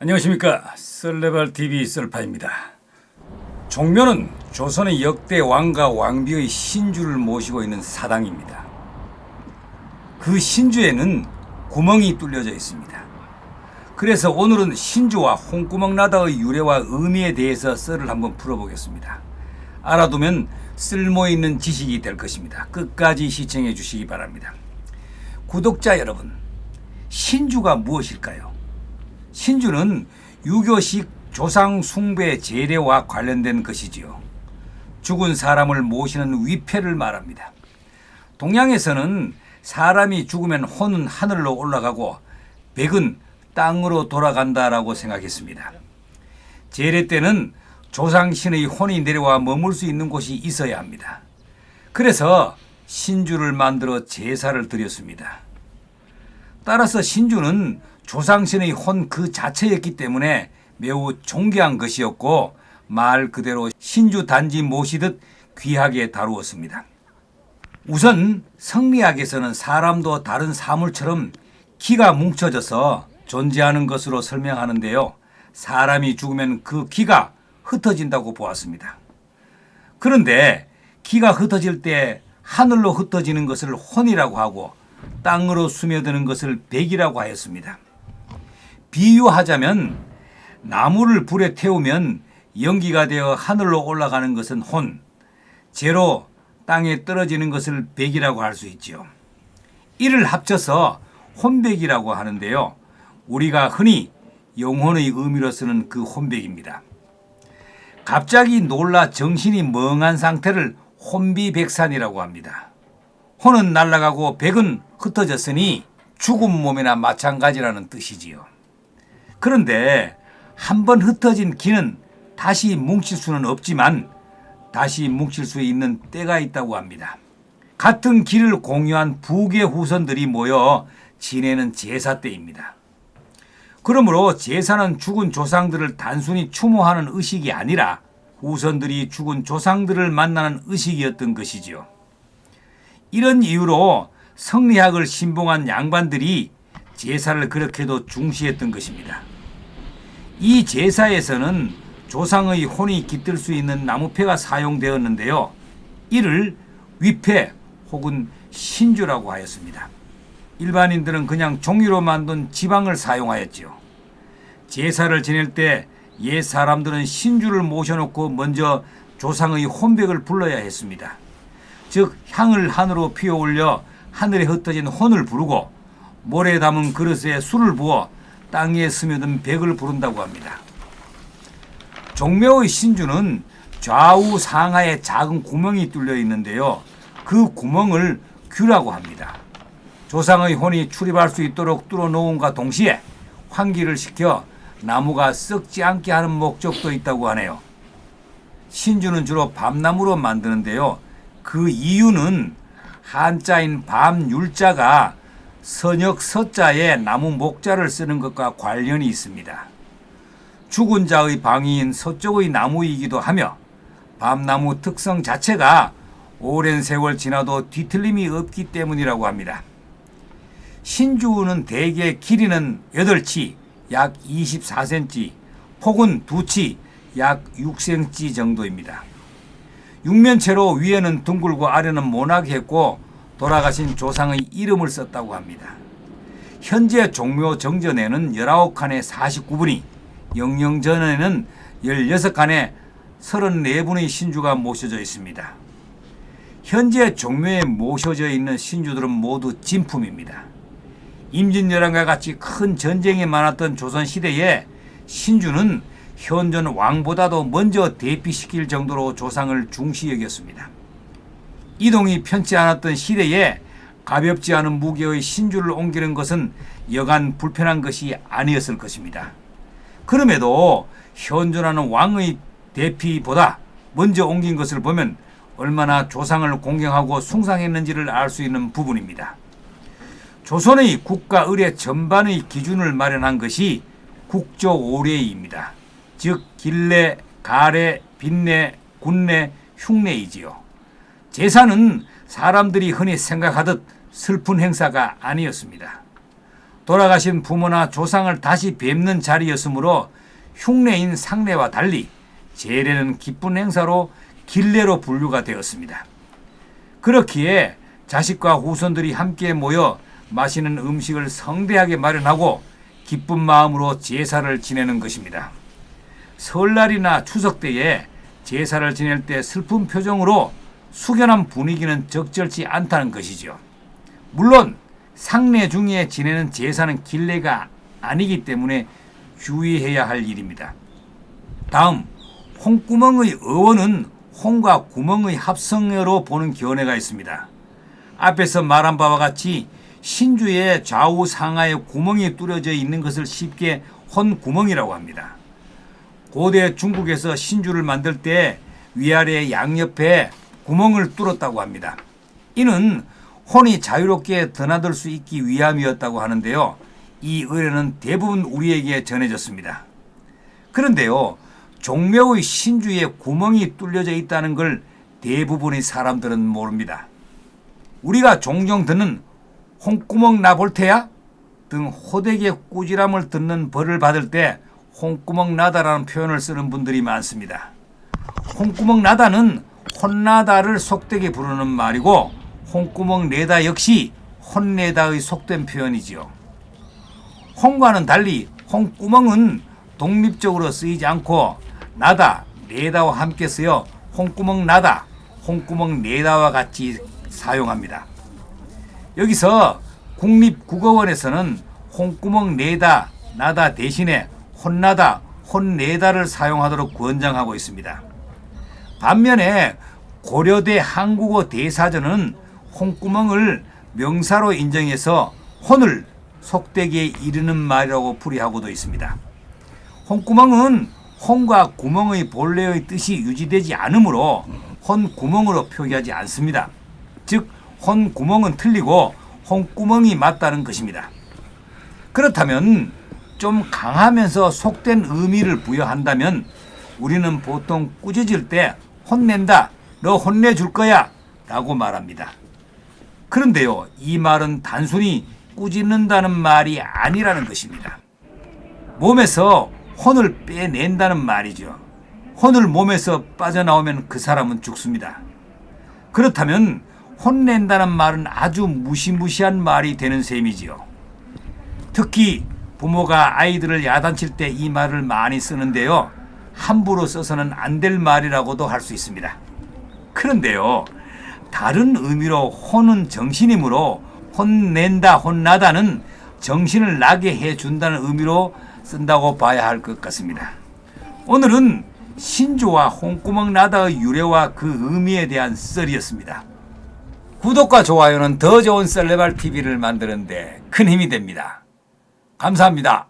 안녕하십니까 썰레발 TV 썰파입니다. 종묘는 조선의 역대 왕과 왕비의 신주를 모시고 있는 사당입니다. 그 신주에는 구멍이 뚫려져 있습니다. 그래서 오늘은 신주와 홍구멍 나다의 유래와 의미에 대해서 썰을 한번 풀어보겠습니다. 알아두면 쓸모 있는 지식이 될 것입니다. 끝까지 시청해 주시기 바랍니다. 구독자 여러분, 신주가 무엇일까요? 신주는 유교식 조상 숭배 제례와 관련된 것이지요. 죽은 사람을 모시는 위패를 말합니다. 동양에서는 사람이 죽으면 혼은 하늘로 올라가고 백은 땅으로 돌아간다라고 생각했습니다. 제례 때는 조상신의 혼이 내려와 머물 수 있는 곳이 있어야 합니다. 그래서 신주를 만들어 제사를 드렸습니다. 따라서 신주는 조상신의 혼 그 자체였기 때문에 매우 존귀한 것이었고 말 그대로 신주 단지 모시듯 귀하게 다루었습니다. 우선 성리학에서는 사람도 다른 사물처럼 기가 뭉쳐져서 존재하는 것으로 설명하는데요. 사람이 죽으면 그 기가 흩어진다고 보았습니다. 그런데 기가 흩어질 때 하늘로 흩어지는 것을 혼이라고 하고 땅으로 스며드는 것을 백이라고 하였습니다. 비유하자면 나무를 불에 태우면 연기가 되어 하늘로 올라가는 것은 혼, 재로 땅에 떨어지는 것을 백이라고 할 수 있지요. 이를 합쳐서 혼백이라고 하는데요. 우리가 흔히 영혼의 의미로 쓰는 그 혼백입니다. 갑자기 놀라 정신이 멍한 상태를 혼비백산이라고 합니다. 혼은 날아가고 백은 흩어졌으니 죽은 몸이나 마찬가지라는 뜻이지요. 그런데 한 번 흩어진 기는 다시 뭉칠 수는 없지만 다시 뭉칠 수 있는 때가 있다고 합니다. 같은 길을 공유한 부계 후손들이 모여 지내는 제사 때입니다. 그러므로 제사는 죽은 조상들을 단순히 추모하는 의식이 아니라 후손들이 죽은 조상들을 만나는 의식이었던 것이지요. 이런 이유로 성리학을 신봉한 양반들이 제사를 그렇게도 중시했던 것입니다. 이 제사에서는 조상의 혼이 깃들 수 있는 나무패가 사용되었는데요. 이를 위패 혹은 신주라고 하였습니다. 일반인들은 그냥 종이로 만든 지방을 사용하였지요. 제사를 지낼 때 옛 사람들은 신주를 모셔놓고 먼저 조상의 혼백을 불러야 했습니다. 즉 향을 하늘로 피어 올려 하늘에 흩어진 혼을 부르고 모래 담은 그릇에 술을 부어 땅에 스며든 백을 부른다고 합니다. 종묘의 신주는 좌우 상하에 작은 구멍이 뚫려 있는데요. 그 구멍을 규라고 합니다. 조상의 혼이 출입할 수 있도록 뚫어 놓음과 동시에 환기를 시켜 나무가 썩지 않게 하는 목적도 있다고 하네요. 신주는 주로 밤나무로 만드는데요. 그 이유는 한자인 밤 율자가 선역 서자에 나무 목자를 쓰는 것과 관련이 있습니다. 죽은 자의 방위인 서쪽의 나무이기도 하며 밤나무 특성 자체가 오랜 세월 지나도 뒤틀림이 없기 때문이라고 합니다. 신주는 대개 길이는 8치, 약 24cm, 폭은 2치, 약 6cm 정도입니다. 육면체로 위에는 둥글고 아래는 모나게 했고 돌아가신 조상의 이름을 썼다고 합니다. 현재 종묘 정전에는 19칸에 49분이, 영영전에는 16칸에 34분의 신주가 모셔져 있습니다. 현재 종묘에 모셔져 있는 신주들은 모두 진품입니다. 임진왜란과 같이 큰 전쟁이 많았던 조선 시대에 신주는 현존 왕보다도 먼저 대피시킬 정도로 조상을 중시 여겼습니다. 이동이 편치 않았던 시대에 가볍지 않은 무게의 신주를 옮기는 것은 여간 불편한 것이 아니었을 것입니다. 그럼에도 현존하는 왕의 대피보다 먼저 옮긴 것을 보면 얼마나 조상을 공경하고 숭상했는지를 알 수 있는 부분입니다. 조선의 국가 의례 전반의 기준을 마련한 것이 국조 오례입니다. 즉 길례, 가례, 빈례, 군례, 흉례이지요. 제사는 사람들이 흔히 생각하듯 슬픈 행사가 아니었습니다. 돌아가신 부모나 조상을 다시 뵙는 자리였으므로 흉내인 상례와 달리 제례는 기쁜 행사로 길례로 분류가 되었습니다. 그렇기에 자식과 후손들이 함께 모여 맛있는 음식을 성대하게 마련하고 기쁜 마음으로 제사를 지내는 것입니다. 설날이나 추석 때에 제사를 지낼 때 슬픈 표정으로 숙연한 분위기는 적절치 않다는 것이죠. 물론 상례 중에 지내는 제사는 길례가 아니기 때문에 주의해야 할 일입니다. 다음 홍구멍의 어원은 홍과 구멍의 합성어로 보는 견해가 있습니다. 앞에서 말한 바와 같이 신주의 좌우 상하에 구멍이 뚫어져 있는 것을 쉽게 혼구멍이라고 합니다. 고대 중국에서 신주를 만들 때 위아래 양옆에 구멍을 뚫었다고 합니다. 이는 혼이 자유롭게 드나들 수 있기 위함이었다고 하는데요. 이 의뢰는 대부분 우리에게 전해졌습니다. 그런데요, 종묘의 신주에 구멍이 뚫려져 있다는 걸 대부분의 사람들은 모릅니다. 우리가 종종 듣는 홍구멍 나볼 테야 등 호되게 꾸지람을 듣는 벌을 받을 때 홍구멍 나다라는 표현을 쓰는 분들이 많습니다. 홍구멍 나다는 혼나다를 속되게 부르는 말이고 홍구멍 내다 역시 혼내다의 속된 표현이지요. 홍과는 달리 홍구멍은 독립적으로 쓰이지 않고 나다, 내다와 함께 쓰여 홍구멍 나다, 홍구멍 내다와 같이 사용합니다. 여기서 국립국어원에서는 홍구멍 내다, 나다 대신에 혼나다, 혼내다를 사용하도록 권장하고 있습니다. 반면에 고려대 한국어 대사전은 홍구멍을 명사로 인정해서 혼을 속되게 이르는 말이라고 풀이하고도 있습니다. 홍구멍은 홍과 구멍의 본래의 뜻이 유지되지 않으므로 혼구멍으로 표기하지 않습니다. 즉 혼구멍은 틀리고 홍구멍이 맞다는 것입니다. 그렇다면 좀 강하면서 속된 의미를 부여한다면 우리는 보통 꾸짖을 때 혼낸다, 너 혼내줄 거야 라고 말합니다. 그런데요, 이 말은 단순히 꾸짖는다는 말이 아니라는 것입니다. 몸에서 혼을 빼낸다는 말이죠. 혼을 몸에서 빠져나오면 그 사람은 죽습니다. 그렇다면 혼낸다는 말은 아주 무시무시한 말이 되는 셈이지요. 특히 부모가 아이들을 야단칠 때 이 말을 많이 쓰는데요. 함부로 써서는 안 될 말이라고도 할 수 있습니다. 그런데요. 다른 의미로 혼은 정신이므로 혼낸다, 혼나다는 정신을 나게 해준다는 의미로 쓴다고 봐야 할 것 같습니다. 오늘은 신조와 홍구멍 나다의 유래와 그 의미에 대한 썰이었습니다. 구독과 좋아요는 더 좋은 썰레발 TV를 만드는데 큰 힘이 됩니다. 감사합니다.